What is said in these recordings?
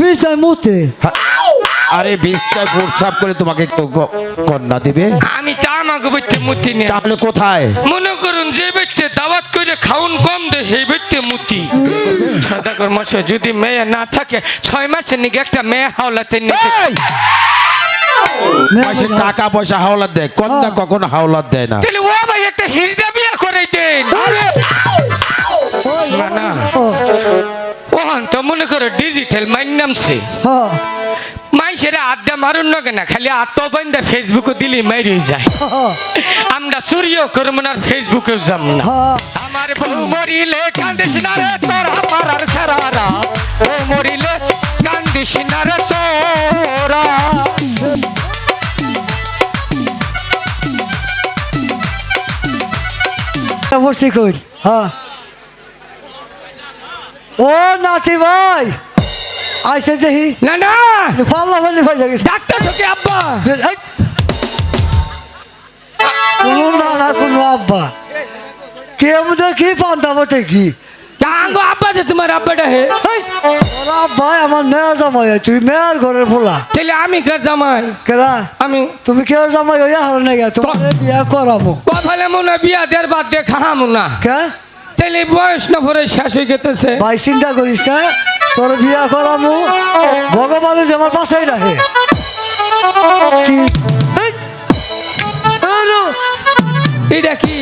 বিছনায় মুতে। আরে বিছটায় প্রস্রাব করে তোমাকে কন্যা দিবে? আমি তা আমাকে বইতে মুতি নে তাহলে কোথায়? মনে করুন যে ব্যক্তি দাওয়াত করে খাউন কম দে সেই ব্যক্তি মুতি। সদাগর মশাই যদি মেয়ে না থাকে ছয় মাসের নিকে একটা মেয়ে হাওলাতে নিতে এই! মাসে টাকা পয়সা হাওলাত দেয় কন্যা কখনো হাওলাত দেয় না। তাহলে ও ভাই একটা হিজড়া বিয়ে করে দেন। না নামছে। হ্যাঁ। মাইসেরা আড্ডা মারুন না কেনা? খালি আত্মবান্ধা ফেসবুকে দিলি মাইরে যায়। হ্যাঁ আমরা চুরিও করব না ফেসবুকেও যাব না। হ্যাঁ। আমার বউ মরিলে কান্দিস না রে তোরা পাড়ার সারারা ও মরিলে কান্দিস না রে তোরা। হ্যাঁ। ও নাতি ভাই! আইসে দেখি না না পাল্লা গেছে ডাক্তার তোকে আব্বা! কোনো না না কোনো আব্বা কে পান্তা বটে কি টাঙ্গো আব্বা যে তোমার আব্বাটা হে আমার মেয়ের জামাই তুই মেয়ের ঘরের ফোলা তাহলে আমি কার জামাই কেরা আমি তুমি কেউ জামাই হইয়া হারনে গে তোমার বিয়া করামো কপালে মনে বিয়া দেড় বাদ দিয়ে খাহামু না কে তাহলে বয়স না পরে শেষ হয়ে গেতেছে ভাই চিন্তা করিস না তোর বিয়া করামু? ভগবানের যে আমার পাশেই রাখে। কি! এটা কি?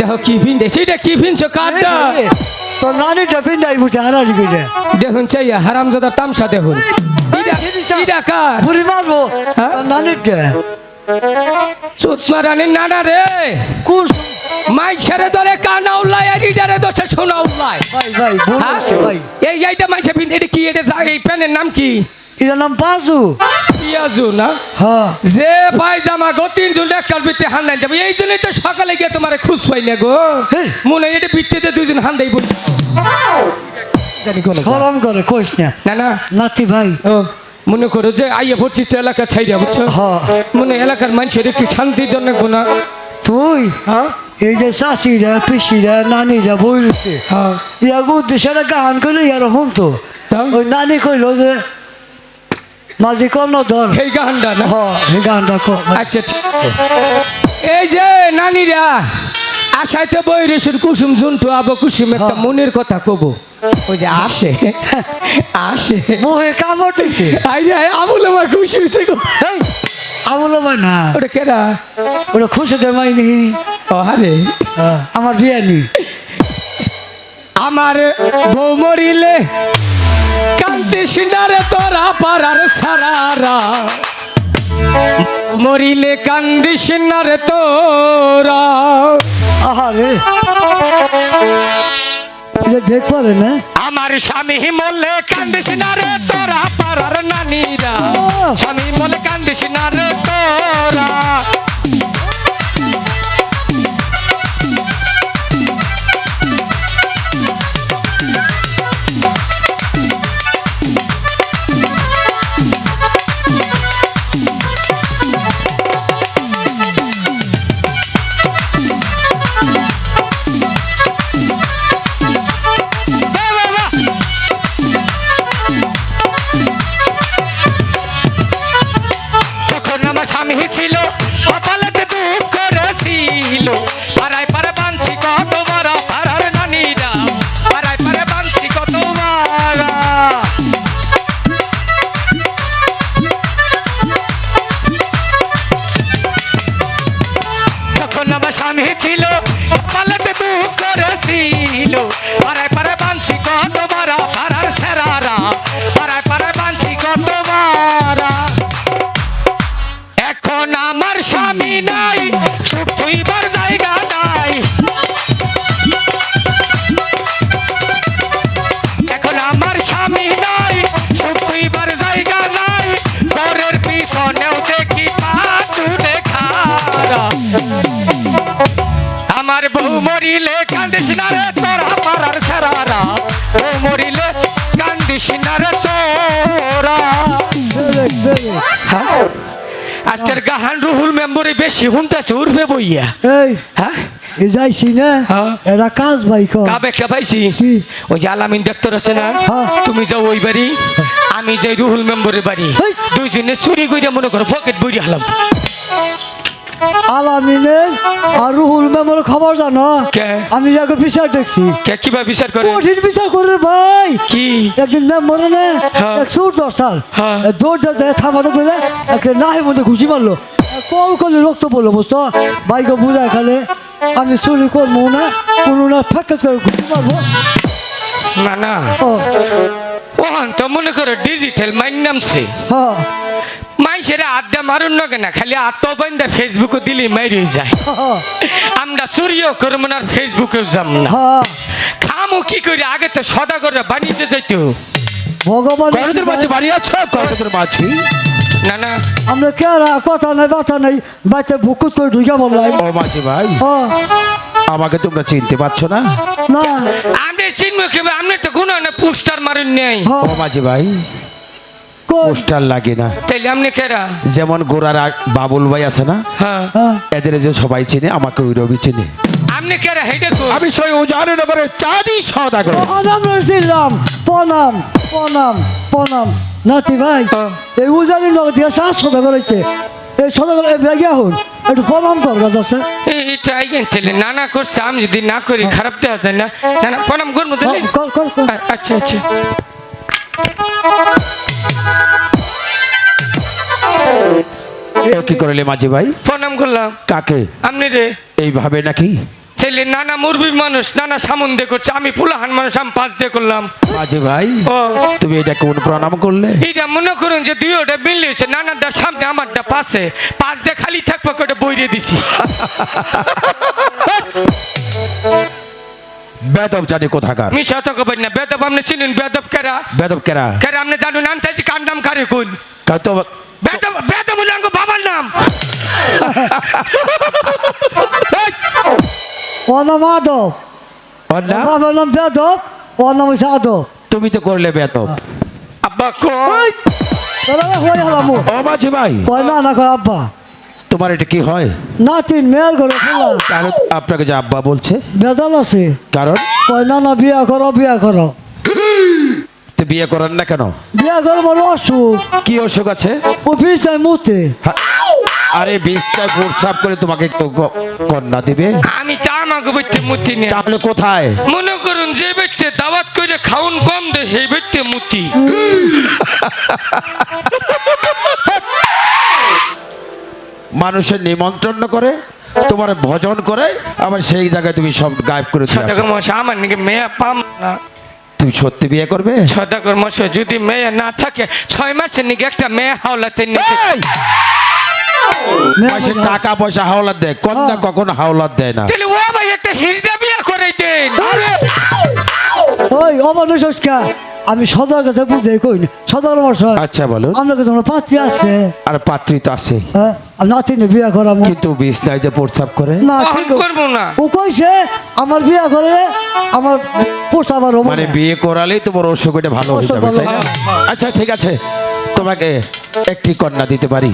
দেখো কি ফিন দেখছি এটা কি ফিনছো এই রে, তোর নানিটা পিন্ডাই বুঝে হারালি কইলে দেখুন চাইয়া হারামজাদা তামসা দেখুন। এটা- এটা কার? পুরি মারবো হ্যাঁ? তোর নানিটা সুতমা রানীর নানা রে। কুস মাই ছেড়ে ধরে কানা উল্লাই আর ইডারে সোনা উল্লাই ভাই ভাই ভুল হ্যাঁ? ভাই। এই এইটা মাইছে ফিন এটা কি এটা এই প্যানের নাম কি? নাম পাজু পিয়াজু না? হ্যাঁ। যে পায়জামা গো তিন জন একটার ভিত্তি হান্দাই যাবে। এই জন্যই তো সকালে গিয়ে তোমার খুশ পাই না গো। মনে এটা ভিত্তিতে দুজন হান্দাই বল জানি কোনো সরম করে কইস না। না না। নাতি ভাই। ও। মনে করো যে আইয়া পড়ছি তো এলাকা ছাইরা বুঝছ? হ্যাঁ মনে এলাকার মানুষের একটু শান্তির জন্য গোনা তুই? হ্যাঁ? এই যে চাষিরা পিসিরা নানিরা বই রয়েছে হ্যাঁ। ইয়াগো উদ্দেশ্যে গান করলে ইয়ার শুনতো। তাও? ওই নানি কইলো যে মাঝি কর্ণধর এই গানটা না? হ্যাঁ এই গানটা আচ্ছা। এই যে নানিরা আশাইতে বই রেশন কুসুম জুনটু আবো কুসুম একটা মনের কথা কব। ওই যে আসে আসে। মোহে কামড়তেছে আই রে আমুল আমার খুশি হয়েছে গো। আমল ভাই না। ওটা কেডা? ওটা খুশি খুশিদের মাইনি ও আরে। হ্যাঁ, আমার বিয়ানি। আমার বউ মরিলে কান্তি সিনারে তোরা পারার সারারা মরিলে কান্দি সিনারে তোরা। আহারে এটা দেখ পারে না। আমার স্বামী মরলে কান্দিস না রে তোরা পারার নানিরা। স্বামী মরলে কান্দিস না রে তোরা করেছিল। পাড়ায় পাড়ায় বানছি কত বড় পাড়ার সেরারা। পাড়ায় পাড়ায় বানছি কত বড় এখন আমার স্বামী নাই, সুখ হইবার জায়গা নাই। এখন আমার স্বামী নাই, সুখ হইবার জায়গা নাই। কান্দিস না রে তোরা পাড়ার সারারা বউ মরিলে কান্দিস না রে তোরা দেখ। আজকের গাহান রুহুল মেম্বরে বেশি হুনতেছে উঠবে বইয়া এই হ্যাঁ যাইছি না হ্যাঁ। এটা কাজ ভাই কর কাব একটা পাইছি কি? ওই যে আলামিন ডাক্তার আছে না হ্যাঁ। তুমি যাও ওই বাড়ি আমি যাই রুহুল মেম্বরের বাড়ি। দুইজনে চুরি কইরা মনে করো পকেট বইরে হালাম আলামিনের আর রুহুল মেমোর খবর জানো? কে? আমি যাকে বিচার দেখছি। কে কিবা বিচার করে? কঠিন বিচার করে ভাই। কি? একদিন মেম্বরে না হ্যাঁ। এক সুর দশাল হ্যাঁ। দৌড় দিয়ে থামাটা ধরে একটা নাহের মধ্যে ঘুষি মারলো। কল করলে রক্ত পড়ল বুঝতো বাইকে বুঝা এখানে আমি চুরি করব না কোনো না ফাঁকা করে ঘুষি মারবো। না না। ও। ওহান তো মনে করো ডিজিটাল মাইন নামছে। হ্যাঁ। মাইসেরা আড্ডা মারুন না কেনা? খালি আত্মবান্ধা ফেসবুকে দিলে মাইরে যায়। আমরা সূর্য করব না আর ফেসবুকেও যাব না। হ্যাঁ খামো কি করে? আগে তো সদা করে বানিয়ে যাইতো। ভগবান করণদের মাঝে বাড়ি আছো? করণদের মাঝি? না না। আমরা কে কথা নাই বাতা নাই? বাচ্চা বুকুত করে ঢুকে বললাম ও মাঝি ভাই। হ্যাঁ আমাকে তোমরা চিনতে পারছ না? না। আপনি চিনবো কেবে আপনি তো কোনো না পোস্টার মারুন নেই। হ্যাঁ ও মাঝি ভাই? পোস্টার লাগে না। তাইলে আপনি কেরা যেমন গোড়ার বাবুল ভাই আছে না? হ্যাঁ। হ্যাঁ। এদের যে সবাই চিনে আমাকে ওই রবি চিনে। আপনি কেরা হেডে আমি সেই উজানে নগরে চাঁদি সদাগর প্রণাম রসিলাম প্রণাম প্রণাম প্রণাম। নাতি ভাই হ্যাঁ। এই উজানি নগর দিয়ে শ্বাস সদা করেছে। এই সদা করে বেগে হন একটু প্রণাম কর গাছ আছে। এটা আইগেন তাহলে না না করছে আমি যদি না করি খারাপ দেওয়া যায় না। না প্রণাম করব হ্যাঁ, আচ্ছা আচ্ছা। কি করলে মাঝি ভাই? প্রণাম করলাম। কাকে? আপনি রে? এইভাবে নাকি? তাইলে নানা মুরবি মানুষ নানা সামন দিয়ে করছে। আমি পুলাহান মানুষ আমি পাঁচ দিয়ে করলাম। মাঝি ভাই তুমি এটা কোন প্রণাম করলে? এইটা মনে করুন যে দুই ওটা মিললে হয়েছে নানারটা সামনে আমারটা পাশে পাঁচ দিয়ে খালি থাকব করে বইরে দিছি। বেদব জানি কোথাকার। আমি শত কবেন না বেদব আপনি চিনুন বেদব কেরা? বেদব কেরা? কেরা আপনি জানুন আনতেছি কার নাম কারে কোন কার তো বেদব বেদব আমার বাবার নাম। ওর নাম আদব ওর নাম? বাবার নাম বেদব নাম হচ্ছে আদব। তুমি তো করলে বেদব। আব্বা কো ওই, তোরা হয়ে হারামু। ও মাঝি ভাই। কয় না না কয় আব্বা। তোমার এটা কি হয়? না নাতিন মেয়ের ঘরে খোলা। তাহলে আপনাকে যে আব্বা বলছে বেদাল আছে। কারণ? কয় না না বিয়া করো বিয়া করো। তো বিয়ে করেন না কেন? বিয়া করো বড় অসুখ। কি অসুখ আছে? অফিস নাই মুহূর্তে। হা- আরে বিছটায় প্রস্রাব করে তোমাকে কন্যা দিবে। আমি আমাকে বইতে মুতি নিয়ে তাহলে কোথায়? মনে করুন যে ব্যক্তি দাওয়াত করে খাউন কম দে সেই ব্যক্তি মুতি। মানুষের নিমন্ত্রণ করে তোমার ভজন করে আবার সেই জায়গায় তুমি সব গায়েব করে আমার নাকি মেয়ে পাম না? তুমি সত্যি বিয়ে করবে? যদি মেয়ে না থাকে ছয় মাসের নাকি একটা মেয়ে হাওলাতে! মাসে টাকা পয়সা হাওলাত দেয় কন্যা কখনো হাওলাত দেয় না। তাহলে ও ভাই একটা হিজড়া বিয়ে করে দেন ওই আমি সদর কাছে বুঝে কই না সদর মশাই আচ্ছা বলো আমার কাছে আমার পাত্রী আছে? আর পাত্রী তো আছে। হ্যাঁ নাতি নাতিনে বিয়া করাবো। কিন্তু বিছনায় যে প্রস্তাব করে। না ঠিক করব না। ও কইছে আমার বিয়া করে আমার প্রস্তাব আর মানে বিয়ে করালেই তোমার অসুখ এটা ভালো হয়ে যাবে তাই না? আচ্ছা ঠিক আছে। তোমাকে একটি কন্যা দিতে পারি।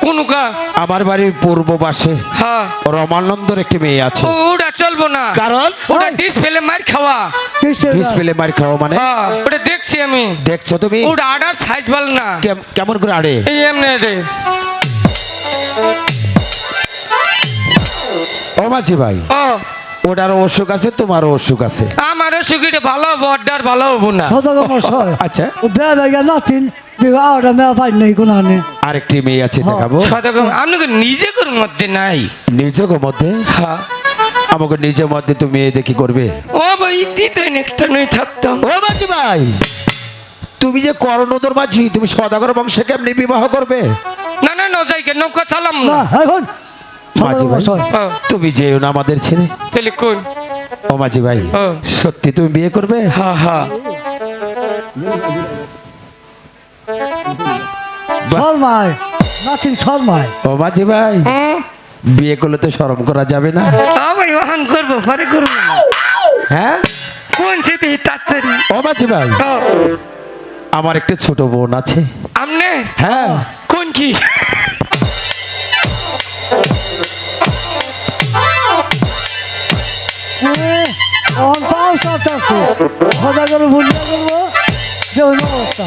কোন কা আমার বাড়ির পূর্ব পাশে। হ্যাঁ। রমানন্দর একটি মেয়ে আছে। ওটা চলবো না। কারণ? ওটা ডিসপ্লে মার খাওয়া। ডিসপ্লে মার খাওয়া মানে? হ্যাঁ ওটা দেখছি আমি। দেখছ তুমি? ওটা আডার সাইজ ভালো না। কেম- কেমন করে আড়ে? এই এমনি রে ও মাঝি ভাই। ও। ওটারও অসুখ আছে তোমারও অসুখ আছে। আমার সুখীটা ভালো হব ভালো হব না। আচ্ছা। ও বেয়া বেয়া নাতিন আরেকটি মেয়ে আছে দেখাবো। সদাগর আপনাকে নিজে করুন মধ্যে নাই। নিজের মধ্যে? হ্যাঁ আমাকে নিজের মধ্যে তুমি মেয়ে দেখি করবে? ও ভাই দিতে একটা নই থাকতাম। ও ভাই তুমি যে করণোদর মাঝি তুমি সদাগর বংশে কেমনি বিবাহ করবে? না না না যাই নৌকা চালাম না। না এখন মাঝি ভাই। তুমি যেও না আমাদের ছেড়ে তাহলে কোন ও মাঝি ভাই ও। সত্যি তুমি বিয়ে করবে? হ্যাঁ হ্যাঁ শর্মায় নাতিন শর্মায়। ও মাঝি ভাই হুম বিয়ে করলে তো শরম করা যাবে না। ভাই ওহান করব পরে করব হ্যাঁ? কোন সেটি তাড়াতাড়ি ও মাঝি ভাই আমার একটা ছোট বোন আছে। আমনে? হ্যাঁ। কোন কি? হদা করে ভুলিয়া করব যে হইল অবস্থা।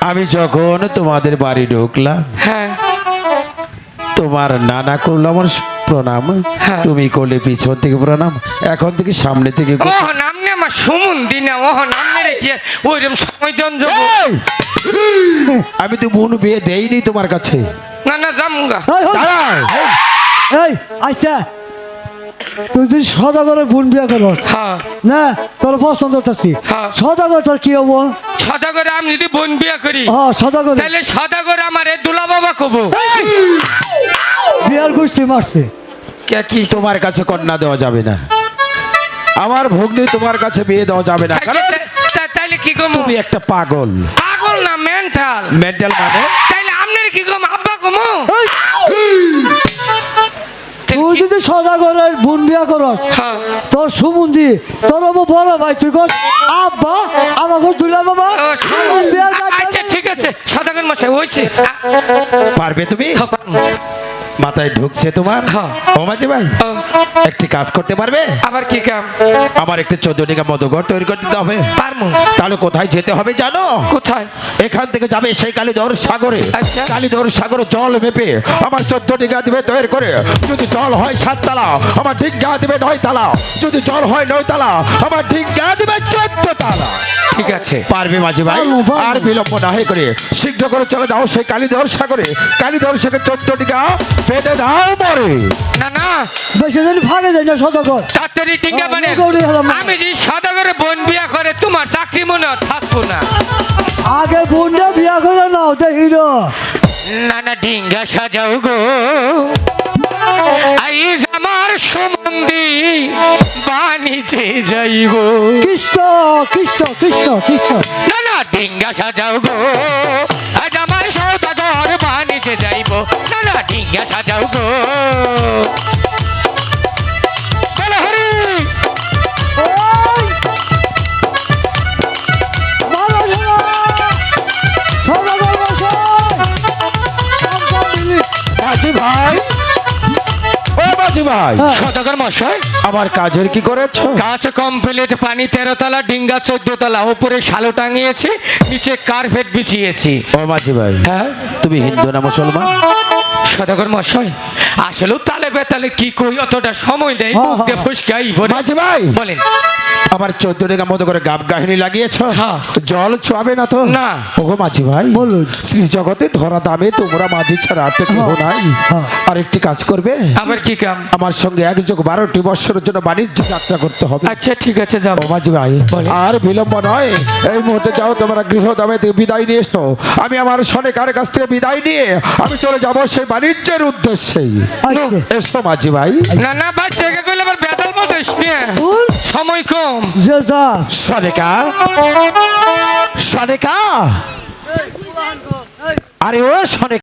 আমি যখন তোমাদের বাড়ি ঢুকলাম হ্যাঁ। তোমার নানা করল আমার প্রণাম। হ্যাঁ। তুমি করলে পিছন থেকে প্রণাম। এখন থেকে সামনে থেকে ওহ নামনে আমার সুমন্দি না ওহ নামনে রেখে ওইরকম সময় দেন যাব। এই! আমি তো বোন বিয়ে দেইনি তোমার কাছে। না না জামুগা এই, এই। আচ্ছা তুই তুই সদাগরের বোন বিয়া কর হ্যাঁ। না তোর প্রশ্ন হ্যাঁ। সদাগর তোর কি হব? সদাগরে আমি যদি বোন বিয়া করি হ্যাঁ সদাগর। তাহলে সদাগর আমার দুলা বাবা কব। বিয়ার গোষ্ঠী মারছে। কে কি তোমার কাছে কন্যা দেওয়া যাবে না? আমার ভগ্নি তোমার কাছে বিয়ে দেওয়া যাবে না। কারণ তাইলে- কি তুমি একটা পাগল। পাগল না মেন্টাল। মেন্টাল মানে? সদাগরের বোন বিয়া কর হ্যাঁ। তোর সুমন্দি তোর বড় ভাই তুই কর। আব্বা আমাকে দুলা বাবা। আচ্ছা ঠিক আছে। সাধারণ মাসে হয়েছে পারবে তুমি? মাথায় ঢুকছে তোমার? হ্যাঁ। ও মাঝি ভাই একটি কাজ করতে পারবে? আবার কি কাম? আমার একটি চোদ্দ টিকা মধুঘর তৈরি করে দিতে হবে। পারমু। তাহলে কোথায় যেতে হবে জানো? কোথায়? এখান থেকে যাবে সেই কালীধর সাগরে। আচ্ছা। কালীধর সাগরে জল মেপে আমার চোদ্দ টিকা দিবে তৈরি করে। যদি জল হয় সাত তালা আমার ডিঙ্গা দিবে নয় তালা যদি জল হয় নয় তালা আমার ডিঙ্গা দিবে চোদ্দ তালা ঠিক আছে। পারবে মাঝি ভাই পারব, পারব। আর বিলম্ব না হয়ে করে শীঘ্র করে চলে যাও সেই কালীধর সাগরে। কালীধর সাগরে চোদ্দ টিকা পেটে দাও মরে। না না। বেশি দিন ফাঁকে যাই না সদাগর। তাড়াতাড়ি টিঙ্গা মানে আমি যে সদাগরে বোন বিয়া করে তোমার চাকরি মনে থাকব না। আগে বোনটা বিয়া করে নাও দেখিল না। না ডিঙ্গা সাজাও গো। আইজ আমার সম্বন্ধী বাণিজ্যে যাইব। কৃষ্ণ কৃষ্ণ কৃষ্ণ কৃষ্ণ। না না ডিঙ্গা সাজাও গো। আজ আমার সৌদাগর সাবধান দিলি। মাঝি ভাই। ও মাঝি ভাই। হ্যাঁ। সদাগর মশাই। আমার কাজের কি করেছ? গাছ কমপ্লিট পানি তেরো তলা ডিঙ্গা চোদ্দ তলা। উপরে শালো টাঙিয়েছি নিচে কার্পেট বিছিয়েছি। ও মাঝি ভাই। হ্যাঁ? তুমি হিন্দু না মুসলমান? সদাগর মশাই আসলেও তালে বেতালে কি কই? অতটা সময় নেই হ্যাঁ, মুখ দিয়ে হ্যাঁ। ফুসকাই মাঝি ভাই বলেন। আমার চোদ্দ টাকা মতো করে গাব গাহিনী লাগিয়েছ? হ্যাঁ। জল ছোয়াবে না তো? না। ওগো মাঝি ভাই বলুন। শ্রী জগতে ধরা দামে তোমরা মাঝি ছাড়া আর তো কেউ নাই। হ্যাঁ। আর একটি কাজ করবে? আবার কি কাম? আমার সঙ্গে এক যোগ বারোটি বৎসরের জন্য বাণিজ্য যাত্রা করতে হবে। আচ্ছা ঠিক আছে যাব ও মাঝি ভাই আর বিলম্ব নয়। এই মুহূর্তে যাও তোমরা গৃহ দামে বিদায় নিয়ে এসো। আমি আমার সনেকার কাছ থেকে বিদায় নিয়ে আমি চলে যাব সেই বাণিজ্যের উদ্দেশ্যেই। এসো মাঝি ভাই। না না বাচ্চাকে কইলে আবার বেতাল মতো সময় কম। যে যা। সনেকা সনেকা আরে ও সনেকা